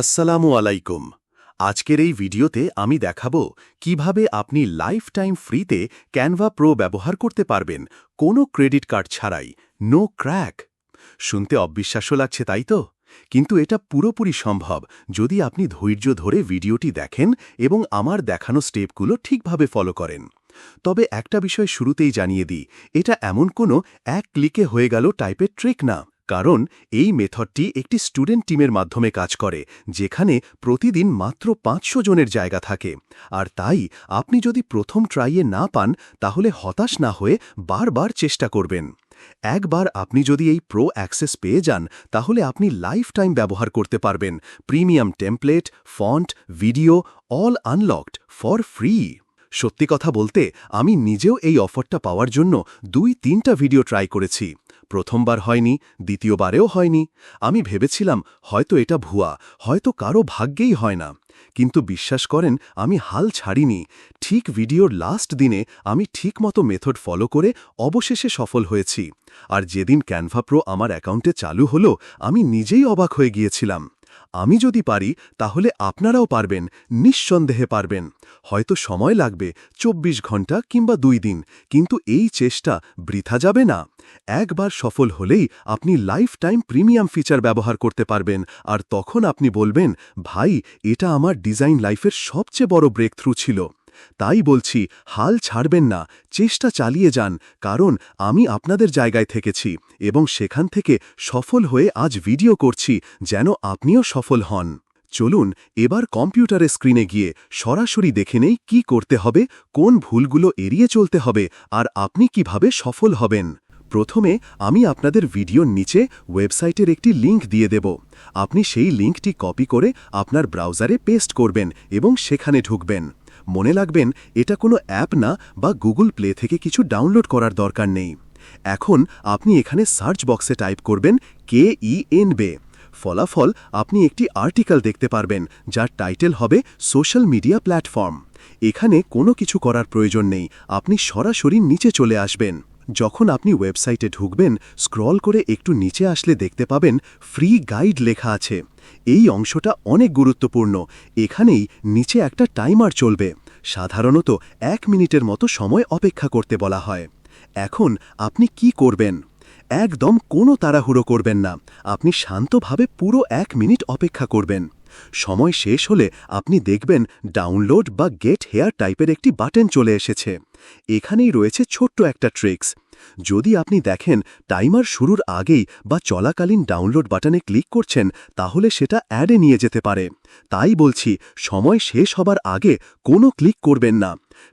আসসালামু আলাইকুম। আজকের এই ভিডিওতে আমি দেখাবো কীভাবে আপনি লাইফ টাইম ফ্রিতে ক্যানভা প্রো ব্যবহার করতে পারবেন, কোনো ক্রেডিট কার্ড ছাড়াই, নো ক্র্যাক। শুনতে অবিশ্বাস্য লাগছে, তাই তো? কিন্তু এটা পুরোপুরি সম্ভব যদি আপনি ধৈর্য ধরে ভিডিওটি দেখেন এবং আমার দেখানো স্টেপগুলো ঠিকভাবে ফলো করেন। তবে একটা বিষয় শুরুতেই জানিয়ে দিই, এটা এমন কোনো এক ক্লিকে হয়ে গেল টাইপের ট্রিক না। কারণ এই মেথডটি একটি স্টুডেন্ট টিমের মাধ্যমে কাজ করে, যেখানে প্রতিদিন মাত্র পাঁচশো জনের জায়গা থাকে। আর তাই আপনি যদি প্রথম ট্রাইয়ে না পান, তাহলে হতাশ না হয়ে বারবার চেষ্টা করবেন। একবার আপনি যদি এই প্রো অ্যাক্সেস পেয়ে যান, তাহলে আপনি লাইফ টাইম ব্যবহার করতে পারবেন। Premium template font video all unlocked for free সত্যি কথা বলতে, আমি নিজেও এই অফারটা পাওয়ার জন্য দুই তিনটা ভিডিও ট্রাই করেছি। প্রথমবার হয়নি, দ্বিতীয়বারেও হয়নি। আমি ভেবেছিলাম, হয়তো এটা ভুয়া, হয়তো কারও ভাগ্যেই হয় না। কিন্তু বিশ্বাস করেন, আমি হাল ছাড়িনি। ঠিক ভিডিওর লাস্ট দিনে আমি ঠিকমতো মেথড ফলো করে অবশেষে সফল হয়েছি। আর যেদিন ক্যানভা প্রো আমার অ্যাকাউন্টে চালু হলো, আমি নিজেই অবাক হয়ে গিয়েছিলাম। আমি যদি পারি, তাহলে আপনারাও পারবেন, নিঃসন্দেহে পারবেন। হয়তো সময় লাগবে ২৪ ঘণ্টা কিংবা দুই দিন, কিন্তু এই চেষ্টা বৃথা যাবে না। একবার সফল হলেই আপনি লাইফ টাইম প্রিমিয়াম ফিচার ব্যবহার করতে পারবেন, আর তখন আপনি বলবেন, ভাই, এটা আমার ডিজাইন লাইফের সবচেয়ে বড় ব্রেক থ্রু ছিল। তাই বলছি, হাল ছাড়বেন না, চেষ্টা চালিয়ে যান, কারণ আমি আপনাদের জায়গায় থেকেছি এবং সেখান থেকে সফল হয়ে আজ ভিডিও করছি যেন আপনিও সফল হন। চলুন, এবার কম্পিউটারের স্ক্রিনে গিয়ে সরাসরি দেখে নেই কি করতে হবে, কোন ভুলগুলো এড়িয়ে চলতে হবে, আর আপনি কীভাবে সফল হবেন। প্রথমে আমি আপনাদের ভিডিওর নিচে ওয়েবসাইটের একটি লিংক দিয়ে দেব। আপনি সেই লিংকটি কপি করে আপনার ব্রাউজারে পেস্ট করবেন এবং সেখানে ঢুকবেন। মনে লাগবেন এটা কোনো অ্যাপ না বা গুগল প্লে থেকে কিছু ডাউনলোড করার দরকার নেই। এখন আপনি এখানে সার্চ বক্সে টাইপ করবেন কে ই এন বে। ফলাফল আপনি একটি আর্টিকেল দেখতে পারবেন, যার টাইটেল হবে সোশ্যাল মিডিয়া প্ল্যাটফর্ম। এখানে কোনো কিছু করার প্রয়োজন নেই, আপনি সরাসরি নিচে চলে আসবেন। যখন আপনি ওয়েবসাইটে ঢুকবেন, স্ক্রল করে একটু নিচে আসলে দেখতে পাবেন ফ্রি গাইড লেখা আছে। এই অংশটা অনেক গুরুত্বপূর্ণ। এখানেই নিচে একটা টাইমার চলবে। সাধারণত এক মিনিটের মতো সময় অপেক্ষা করতে বলা হয়। এখন আপনি কি করবেন? একদম কোনো তাড়াহুড়ো করবেন না। আপনি শান্তভাবে পুরো এক মিনিট অপেক্ষা করবেন। সময় শেষ হলে আপনি দেখবেন ডাউনলোড বা গেট হেয়ার টাইপের একটি বাটন চলে এসেছে। এখানেই রয়েছে ছোট্ট একটা ট্রিক্স। যদি আপনি দেখেন টাইমার শুরুর আগেই বা চলাকালীন ডাউনলোড বাটনে ক্লিক করছেন, তাহলে সেটা অ্যাডে নিয়ে যেতে পারে। তাই বলছি, সময় শেষ হবার আগে কোনো ক্লিক করবেন না।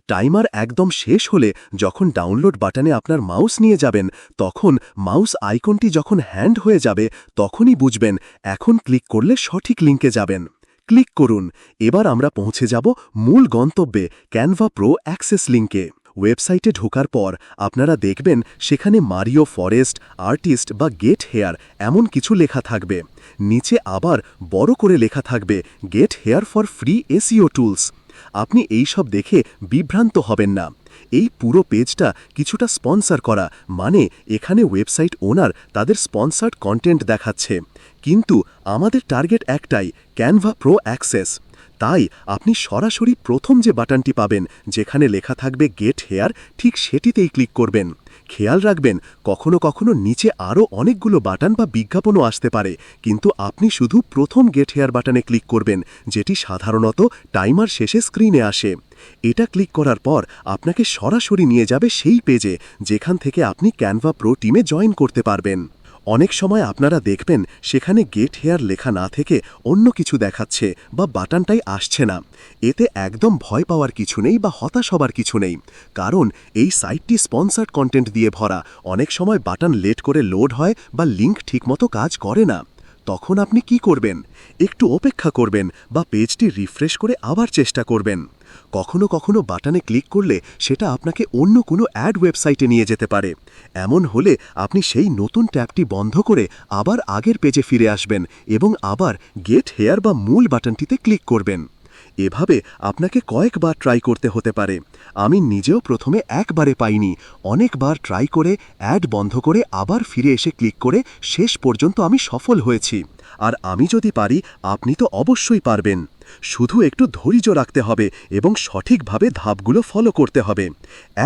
টাইমার একদম শেষ হলে যখন ডাউনলোড বাটনে আপনার মাউস নিয়ে যাবেন, তখন মাউস আইকনটি যখন হ্যান্ড হয়ে যাবে, তখনই বুঝবেন এখন ক্লিক করলে সঠিক লিঙ্কে যাবেন। ক্লিক করুন। এবার আমরা পৌঁছে যাব মূল গন্তব্যে, ক্যানভা প্রো অ্যাক্সেস লিঙ্কে ওয়েবসাইটে ঢোকার পর আপনারা দেখবেন সেখানে মারিও ফরেস্ট, আর্টিস্ট বা গেট হেয়ার এমন কিছু লেখা থাকবে। নিচে আবার বড় করে লেখা থাকবে, get here for free SEO tools. আপনি এই সব দেখে বিভ্রান্ত হবেন না। এই পুরো পেজটা কিছুটা স্পন্সার করা মানে এখানে ওয়েবসাইট ওনার তাদের স্পন্সার্ড কন্টেন্ট দেখাচ্ছে। কিন্তু আমাদের টার্গেট একটাই, ক্যানভা প্রো অ্যাক্সেস। তাই আপনি সরাসরি প্রথম যে বাটনটি পাবেন, যেখানে লেখা থাকবে গেট হেয়ার ঠিক সেটিতেই ক্লিক করবেন। খেয়াল রাখবেন, কখনো কখনো নিচে আরও অনেকগুলো বাটন বা বিজ্ঞাপনও আসতে পারে, কিন্তু আপনি শুধু প্রথম গেট হেয়ার বাটনে ক্লিক করবেন, যেটি সাধারণত টাইমার শেষে স্ক্রিনে আসে। এটা ক্লিক করার পর আপনাকে সরাসরি নিয়ে যাবে সেই পেজে, যেখান থেকে আপনি ক্যানভা প্রো টিমে জয়েন করতে পারবেন। অনেক সময় আপনারা দেখবেন সেখানে গেট হেয়ার লেখা না থেকে অন্য কিছু দেখাচ্ছে বা বাটনটাই আসছে না। এতে একদম ভয় পাওয়ার কিছু নেই বা হতাশ হবার কিছু নেই। কারণ এই সাইটটি স্পন্সার্ড কন্টেন্ট দিয়ে ভরা। অনেক সময় বাটন লেট করে লোড হয় বা লিঙ্ক ঠিকমতো কাজ করে না। তখন আপনি কি করবেন? একটু অপেক্ষা করবেন বা পেজটি রিফ্রেশ করে আবার চেষ্টা করবেন। কখনো কখনো বাটনে ক্লিক করলে সেটা আপনাকে অন্য কোনো অ্যাড ওয়েবসাইটে নিয়ে যেতে পারে। এমন হলে আপনি সেই নতুন ট্যাবটি বন্ধ করে আবার আগের পেজে ফিরে আসবেন এবং আবার গেট হেয়ার বা মূল বাটনটিতে ক্লিক করবেন। এভাবে আপনাকে কয়েকবার ট্রাই করতে হতে পারে। আমি নিজেও প্রথমে একবারে পাইনি। অনেকবার ট্রাই করে, অ্যাড বন্ধ করে আবার ফিরে এসে ক্লিক করে শেষ পর্যন্ত আমি সফল হয়েছি। আর আমি যদি পারি, আপনি তো অবশ্যই পারবেন। শুধু একটু ধৈর্য রাখতে হবে এবং সঠিকভাবে ধাপগুলো ফলো করতে হবে।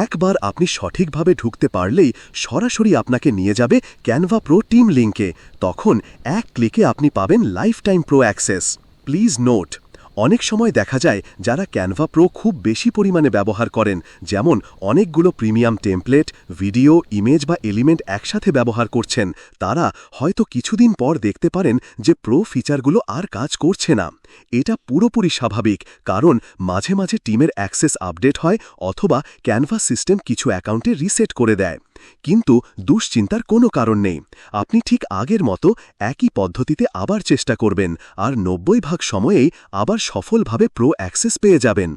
একবার আপনি সঠিকভাবে ঢুকতে পারলেই সরাসরি আপনাকে নিয়ে যাবে ক্যানভা প্রো টিম লিঙ্কে তখন এক ক্লিকে আপনি পাবেন lifetime pro access please note অনেক সময় দেখা যায় যারা ক্যানভা প্রো খুব বেশি পরিমাণে ব্যবহার করেন, যেমন অনেকগুলো প্রিমিয়াম টেমপ্লেট ভিডিও ইমেজ বা এলিমেন্ট একসাথে ব্যবহার করছেন। তারা হয়তো কিছুদিন পর দেখতে পারেন যে প্রো ফিচারগুলো আর কাজ করছে না। এটা পুরোপুরি স্বাভাবিক, কারণ মাঝে মাঝে টিমের অ্যাক্সেস আপডেট হয় অথবা ক্যানভাস সিস্টেম কিছু অ্যাকাউন্টে রিসেট করে দেয়। কিন্তু দুশ্চিন্তার কোনো কারণ নেই। আপনি ঠিক আগের মতো একই পদ্ধতিতে আবার চেষ্টা করবেন, আর নব্বই ভাগ সময়েই আবার সফলভাবে প্রো অ্যাক্সেস পেয়ে যাবেন।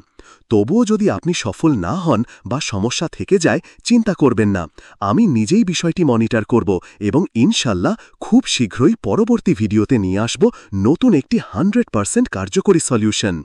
তবুও যদি আপনি সফল না হন বা সমস্যা থেকে যায়, চিন্তা করবেন না। আমি নিজেই বিষয়টি মনিটর করব এবং ইনশাল্লাহ খুব শীঘ্রই পরবর্তী ভিডিওতে নিয়ে আসব নতুন একটি হান্ড্রেড পারসেন্ট কার্যকরী সলিউশন।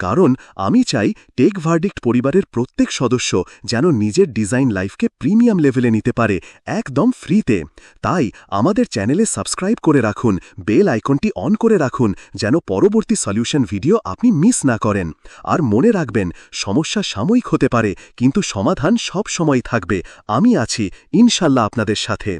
কারণ আমি চাই টেক ভার্ডিক্ট পরিবারের প্রত্যেক সদস্য যেন নিজের ডিজাইন লাইফকে প্রিমিয়াম লেভেলে নিতে পারে, একদম ফ্রিতে। তাই আমাদের চ্যানেলে সাবস্ক্রাইব করে রাখুন, বেল আইকনটি অন করে রাখুন যেন পরবর্তী সলিউশন ভিডিও আপনি মিস না করেন। আর মনে রাখবেন সমস্যা সাময়িক হতে পারে কিন্তু সমাধান সব সময় থাকবে। আমি আছি ইনশাল্লাহ আপনাদের সাথে।